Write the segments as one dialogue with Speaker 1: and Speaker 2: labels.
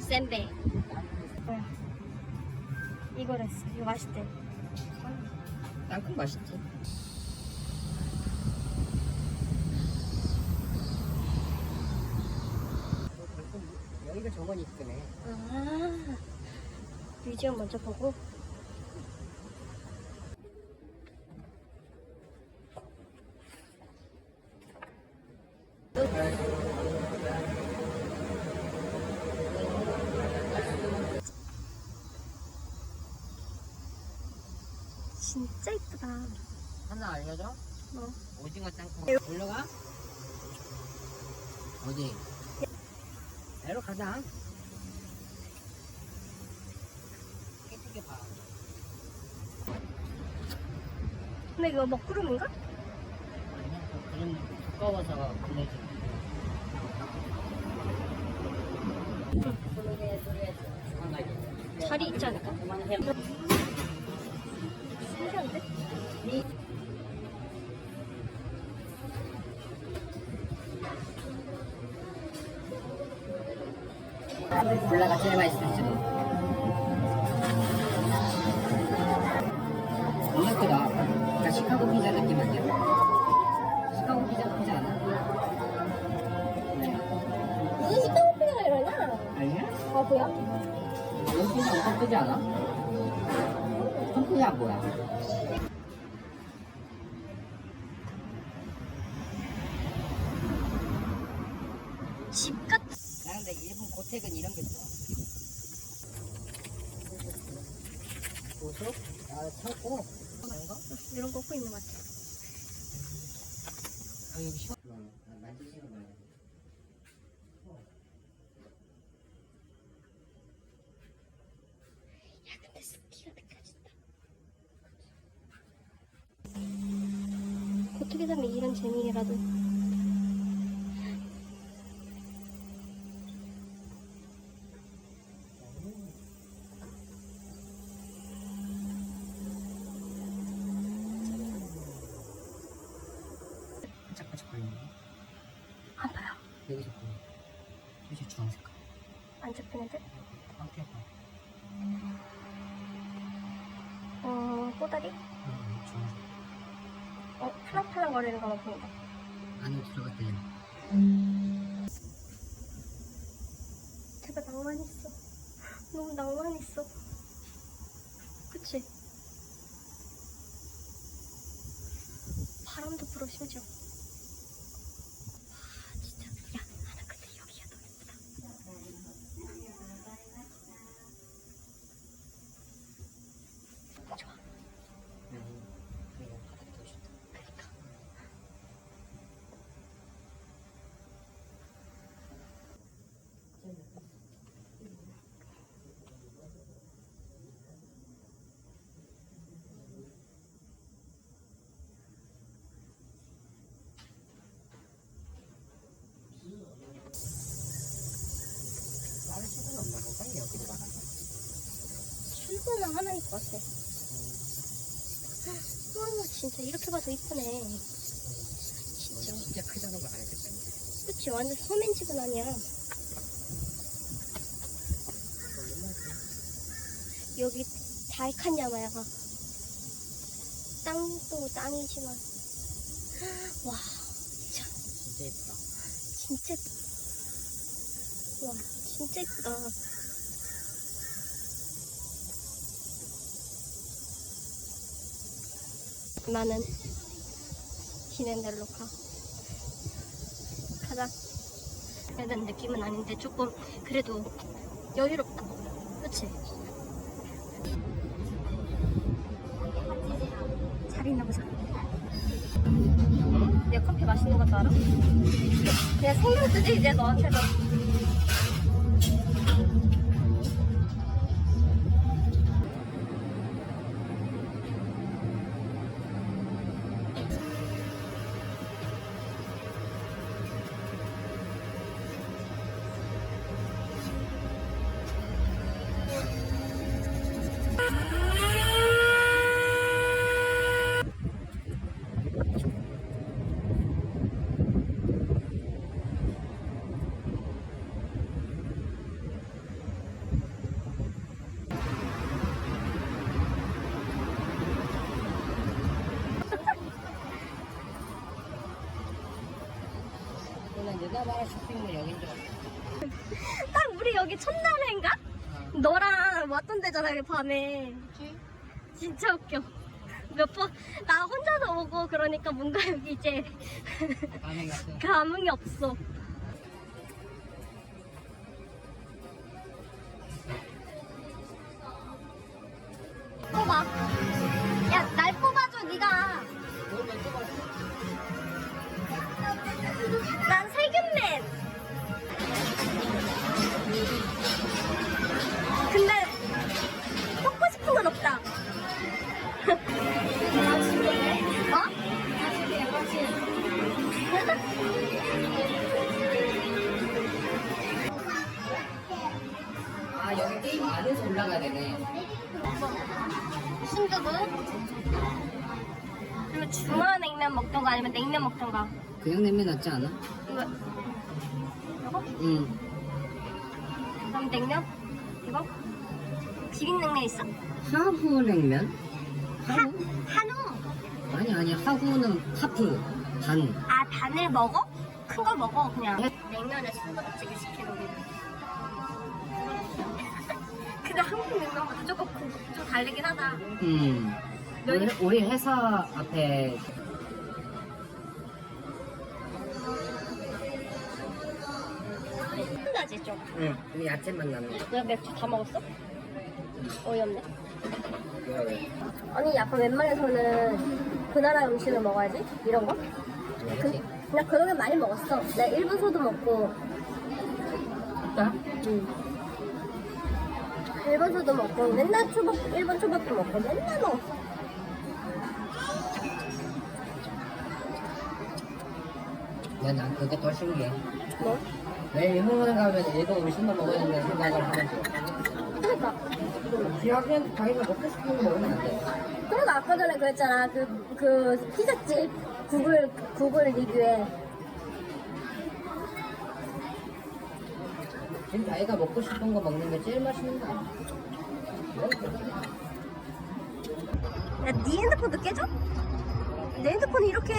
Speaker 1: 센베. 뭐야? 이거랬어. 이거 맛있대.
Speaker 2: 땅콩 맛있지? 여기가 정원 이쁘네.
Speaker 1: 아, 뮤지엄 먼저 보고. 진짜 이쁘다.
Speaker 2: 하나 알려줘?
Speaker 1: 뭐?
Speaker 2: 오징어 땅콩. 올라가? 어디? 내려 가자. 깨끗게 봐.
Speaker 1: 근데 이거 먹구름인가?
Speaker 2: 아니야, 그 그런 두꺼워서 그네지.
Speaker 1: 자리 있지 않을까?
Speaker 2: 그만해. 콜라가 제일 맛있을 줄. 너무 예쁘다. 약간 시카고 피자 느낌 아니야? 시카고 피자 피자 않아?
Speaker 1: 무슨 시카고 피자가 이러냐?
Speaker 2: 아니야?
Speaker 1: 바보야?
Speaker 2: 여기 피자 엄청 크지 않아? 큰 피자 뭐야?
Speaker 1: 집 같...
Speaker 2: 나 근데 일본 고택은 이런 게 좋아. 고속? 아, 거?
Speaker 1: 이런 거 갖고 있는 것 같아.
Speaker 2: 아, 여기 시원. 어, 만지시는 거야.
Speaker 1: 야, 근데 스키가 느껴진다. 어떻게 하면 이런 재미라도.
Speaker 2: 반짝반짝 거리는 거.
Speaker 1: 아파요.
Speaker 2: 여기서 보여. 여기 주황색깔.
Speaker 1: 안 잡히는데?
Speaker 2: 황태가.
Speaker 1: 어, 꼬다리?
Speaker 2: 응, 주황색.
Speaker 1: 어, 팔랑팔랑 거리는 거만 보인다.
Speaker 2: 안에 들어갔더니
Speaker 1: 제발 낭만 있어. 너무 낭만 있어. 그치? 바람도 불어, 심지어. 와, 진짜. 야, 하나 근데 여기가 더 예쁘다. 좋아.
Speaker 2: 그리고 바닥이 더 좋다.
Speaker 1: 그니까.
Speaker 2: 다른 집은 없나 보다. 여기로 가라.
Speaker 1: 출근은 하나 입고 왔어. 와, 진짜 이렇게 봐도 이쁘네. 진짜.
Speaker 2: 진짜 크다는 걸 알겠다.
Speaker 1: 그치, 완전 서민 집은 아니야. 여기 다이칸야마야. 땅도 땅이지만. 와, 진짜,
Speaker 2: 진짜 예쁘다.
Speaker 1: 진짜. 와, 진짜 예쁘다. 나는 대로 가. 가자. 해야 되는 느낌은 아닌데 조금 그래도 여유롭다. 그치? 잘 있나 보자. 내 커피 맛있는 것도 알아? 그냥 생각 쓰지 이제 너한테도.
Speaker 2: 누나마라 쇼핑몰 여긴 줄 알았어.
Speaker 1: 딱 우리 여기 첫날인가? 너랑 왔던 데잖아, 그 밤에. 진짜 웃겨. 몇 번, 나 혼자서 오고 그러니까 뭔가 여기 이제. 감흥이 없어.
Speaker 2: 그냥 냉면 낫지 않아?
Speaker 1: 이거 이거?
Speaker 2: 응.
Speaker 1: 그럼 냉면? 이거? 비빔냉면 있어?
Speaker 2: 하후 냉면?
Speaker 1: 하,
Speaker 2: 하후?
Speaker 1: 한우.
Speaker 2: 아니, 아니, 하후는 하프. 반.
Speaker 1: 아 반을 먹어? 큰 거 먹어 그냥. 냉면에 순두부찌개 시키는 거. 근데 한국 냉면보다 조금 그- 좀 다르긴 하다.
Speaker 2: 음. 우리, 우리 회사 앞에 응. 그 야채만 나는 거.
Speaker 1: 너 맥주 다 먹었어? 어이없네.
Speaker 2: 왜, 왜?
Speaker 1: 아니 약간 웬만해서는 그 나라 음식을 먹어야지 이런 거? 그? 나 그런 게 많이 먹었어. 나 일본 소도 먹고,
Speaker 2: 나?
Speaker 1: 응. 일본 소도 먹고, 맨날 초밥, 일본 초밥도 먹고, 맨날 먹었어.
Speaker 2: 야, 난 그게 더 신기해.
Speaker 1: 뭐?
Speaker 2: 왜 일본에 가면 일본 음식만 먹어야 된다는 생각을 하는지.
Speaker 1: 그러니까.
Speaker 2: 지하면 자기가 먹고 싶은 거 먹으면 안 돼.
Speaker 1: 그러니까 아까 전에 그랬잖아. 그, 그 피자집 구글, 구글 리뷰에.
Speaker 2: 지금 자기가 먹고 싶은 거 먹는 게 제일 맛있는 거 아니야?
Speaker 1: 야, 네 핸드폰도 깨져? 내 핸드폰이 이렇게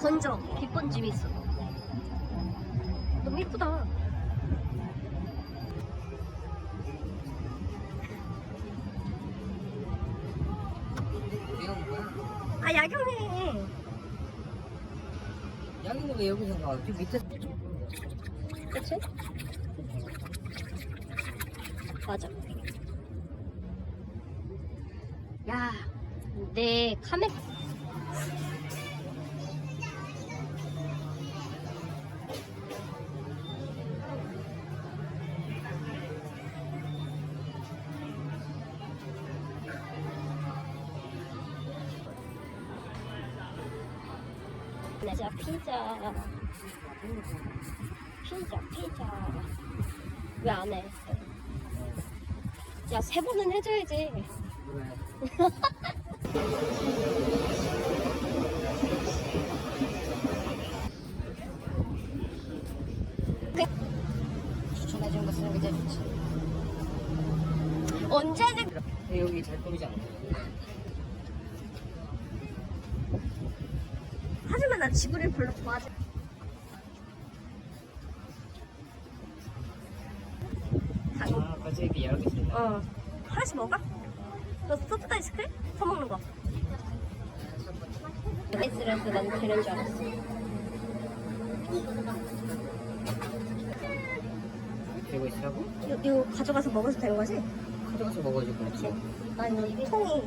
Speaker 1: 번져. 빗번짐이 있어. 너무 이쁘다. 아, 야경이.
Speaker 2: 양이는 왜 여기서 가? 저 밑에
Speaker 1: 그치? 맞아. 야, 내 카메. 자 피자, 피자. 왜 안 해? 야, 세 번은 해줘야지.
Speaker 2: 왜? 추천해준 거 쓰는 게 제일 좋지.
Speaker 1: 언제는
Speaker 2: 근데 여기 잘 꾸미지 않아.
Speaker 1: 하지만 나 지구를 별로 좋아하지.
Speaker 2: 벌써 이렇게 여러 개 있나?
Speaker 1: 어. 하나씩 먹어? 너 소프트 아이스크림? 사먹는 거. 아이스라서 난 되는 줄 알았어.
Speaker 2: 들고 있으라고?
Speaker 1: 이거, 이거 가져가서 먹어도 되는 거지?
Speaker 2: 가져가서 먹어야지? 그렇지.
Speaker 1: 아니, 통이.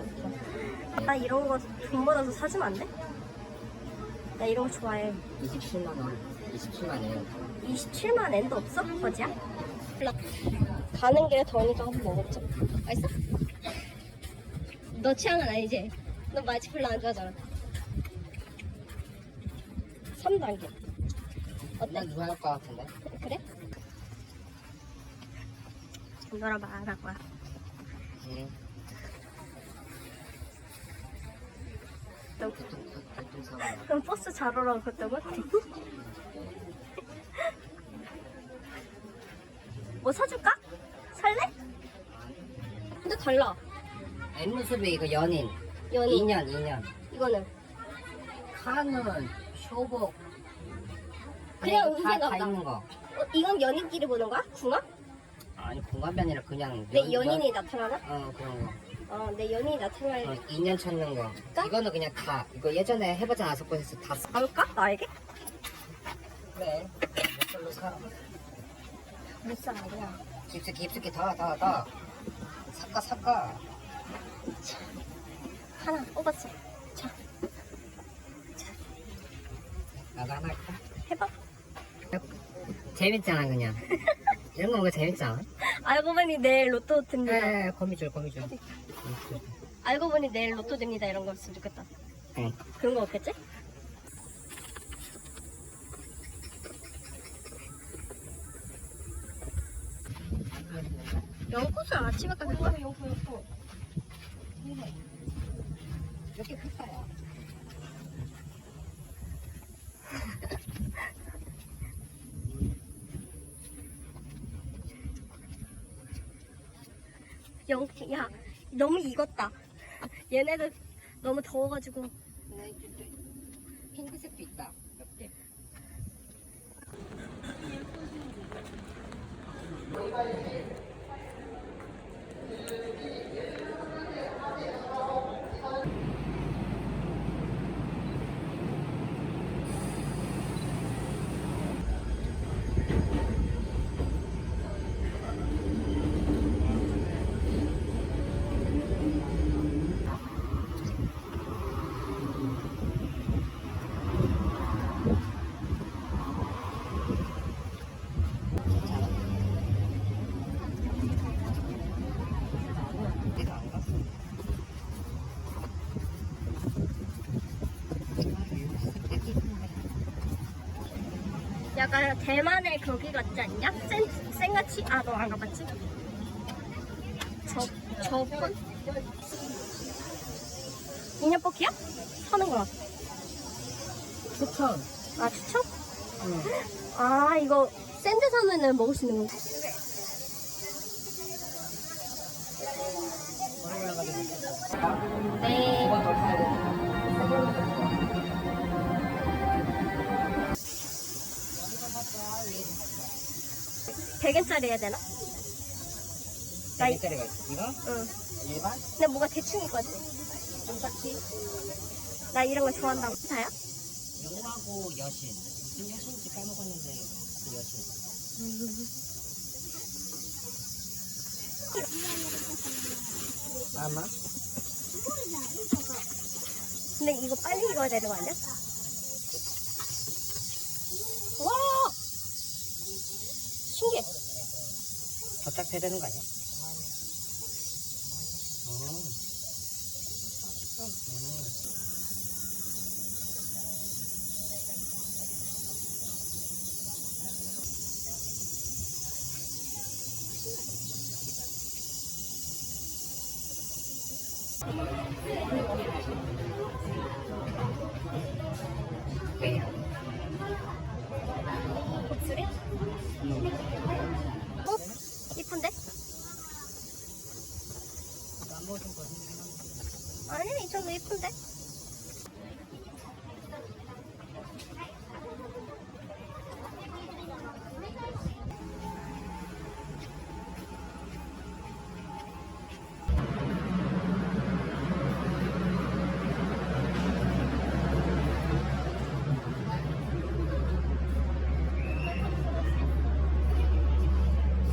Speaker 1: 나 이런 거 돈 받아서 사주면 안 돼? 나 이런 거 좋아해.
Speaker 2: 27만 원. 27만원.
Speaker 1: 27만 엔도 없어? 거지야? 가는 길에 더우니까 한번 먹어보자. 맛있어? 너 취향은 아니지? 너 맛이 별로 안 좋아하잖아. 3단계. 어때?
Speaker 2: 난 좋아할 것 같은데.
Speaker 1: 그래? 말할 거야.
Speaker 2: 응.
Speaker 1: 그럼 버스 잘 오라고 그랬다고? 뭐 사줄까? 달라.
Speaker 2: 앵무새배 이거 연인.
Speaker 1: 연인.
Speaker 2: 2년, 2년.
Speaker 1: 이거는
Speaker 2: 카는 쇼복.
Speaker 1: 그냥
Speaker 2: 이거 다, 다. 있는 거.
Speaker 1: 어, 이건 연인끼리 보는 거야? 궁합?
Speaker 2: 아니 공감이 아니라 그냥
Speaker 1: 내
Speaker 2: 연-
Speaker 1: 연인이 나타나나?
Speaker 2: 연- 어 그런 거.
Speaker 1: 어, 내 연인이 나타날
Speaker 2: 어, 인연 찾는 거. 이거는 그냥 다 이거 예전에 해보자 아서코에서 다 써.
Speaker 1: 안까? 나에게?
Speaker 2: 그래. 몇 살로 사?
Speaker 1: 못 사는구나.
Speaker 2: 깊숙이 깊숙이 더더 더. 삭가 삭가.
Speaker 1: 하나 뽑았어. 자,
Speaker 2: 나도 하나 할까?
Speaker 1: 해봐.
Speaker 2: 재밌잖아 그냥. 이런 거 뭔가 재밌잖아.
Speaker 1: 알고 보니 내일 로또 듭니다.
Speaker 2: 에 거미줄 거미줄.
Speaker 1: 알고 보니 내일 로또 됩니다. 이런 거 했으면 좋겠다.
Speaker 2: 응.
Speaker 1: 그런 거 없겠지? 연꽃을 아침에 거야?
Speaker 2: 요거 요거. 이렇게 클까요?
Speaker 1: 영, 야, 너무 익었다. 얘네들 너무 더워가지고.
Speaker 2: 네, 핑크색도 있다. 몇 개.
Speaker 1: 약간 대만의 거기 같지 않냐? 센, 센같이? 아, 너 안 가봤지? 저, 저번? 인형 뽑기야? 사는 거야.
Speaker 2: 추천.
Speaker 1: 아, 추천?
Speaker 2: 응.
Speaker 1: 아, 이거 샌드 사면은 먹을 수 있는
Speaker 2: 올라가게
Speaker 1: 네.
Speaker 2: 두번 더 타야 돼.
Speaker 1: 백엔짜리 해야 되나? 나 이-
Speaker 2: 100짜리가 있어. 이거?
Speaker 1: 응.
Speaker 2: 일반?
Speaker 1: 근데 뭐가 대충 있거든.
Speaker 2: 좀 작지?
Speaker 1: 나 이런 거 좋아한다고. 사야?
Speaker 2: 용하고 여신. 무슨 여신인지 까먹었는데 그 여신. 아마?
Speaker 1: 근데 이거 빨리 익어야 되는 거 아니야? 와! 신기해.
Speaker 2: 저짝 돼야 되는 거 아니야? 어. 음. 네.
Speaker 1: 목소리? 어? 이쁜데?
Speaker 2: 안 먹어준 거지?
Speaker 1: 이쁜데?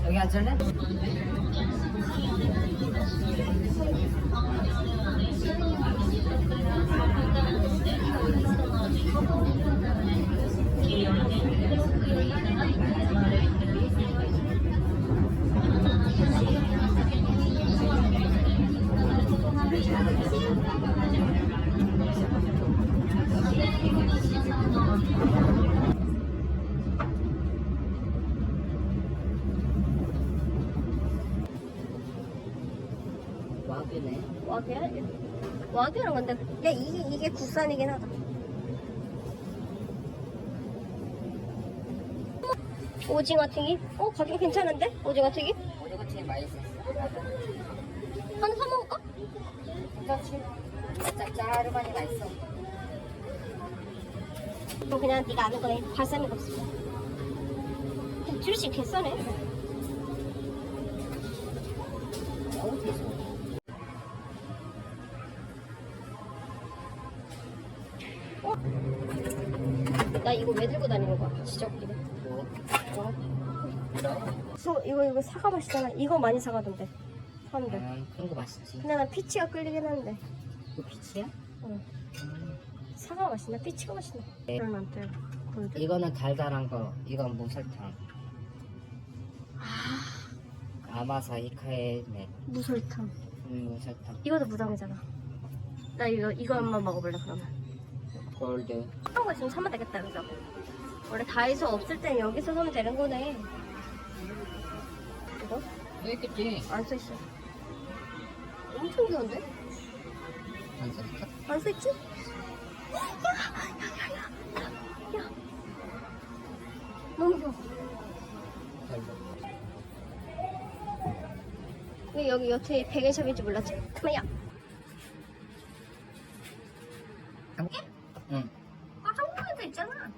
Speaker 2: 여기 앉을래? 와규네.
Speaker 1: 와규야? 와규는 근데, 야, 이게, 이게 국산이긴 하다. 오징어 튀김? 어, 가격 괜찮은데? 오징어 튀김?
Speaker 2: 오징어 튀김 맛있어.
Speaker 1: 하나 사 먹을까?
Speaker 2: 괜찮지? 짭짤하니 맛있어.
Speaker 1: 그럼 그냥 네가 아는 거네. 발사믹 없어. 줄씩 개싸네.
Speaker 2: 어디서?
Speaker 1: 나 이거 왜 들고 다니는 거야? 진짜 웃기네.
Speaker 2: 뭐?
Speaker 1: 수, 이거 이거 사과 맛이잖아. 이거 많이 사가던데. 사람들.
Speaker 2: 아, 그런 거 맛있지.
Speaker 1: 근데 난 피치가 끌리긴 하는데.
Speaker 2: 이거 피치야?
Speaker 1: 응. 사과 맛있나? 피치가 맛있나?
Speaker 2: 네.
Speaker 1: 그런 안. 골드.
Speaker 2: 이거는 달달한 거, 이건 무설탕. 아마사 히카에네
Speaker 1: 무설탕.
Speaker 2: 음, 무설탕.
Speaker 1: 이것도 무당이잖아. 나 이거 이거 한번 먹어볼래 그러면.
Speaker 2: 골드.
Speaker 1: 한거 있으면 사면 되겠다 그죠? 원래 다이소 없을 땐 여기서 사면 되는 거네. 이거
Speaker 2: 여기 있겠지?
Speaker 1: 안 써 있어. 엄청 귀여운데?
Speaker 2: 안 썼어?
Speaker 1: 안 써 있지? 야야 야 야 야. 너무 귀여워. 왜 여기 여태 백엔샵인지 몰랐지? 그만야.
Speaker 2: 한국? 응.
Speaker 1: 아 한국에도 있잖아.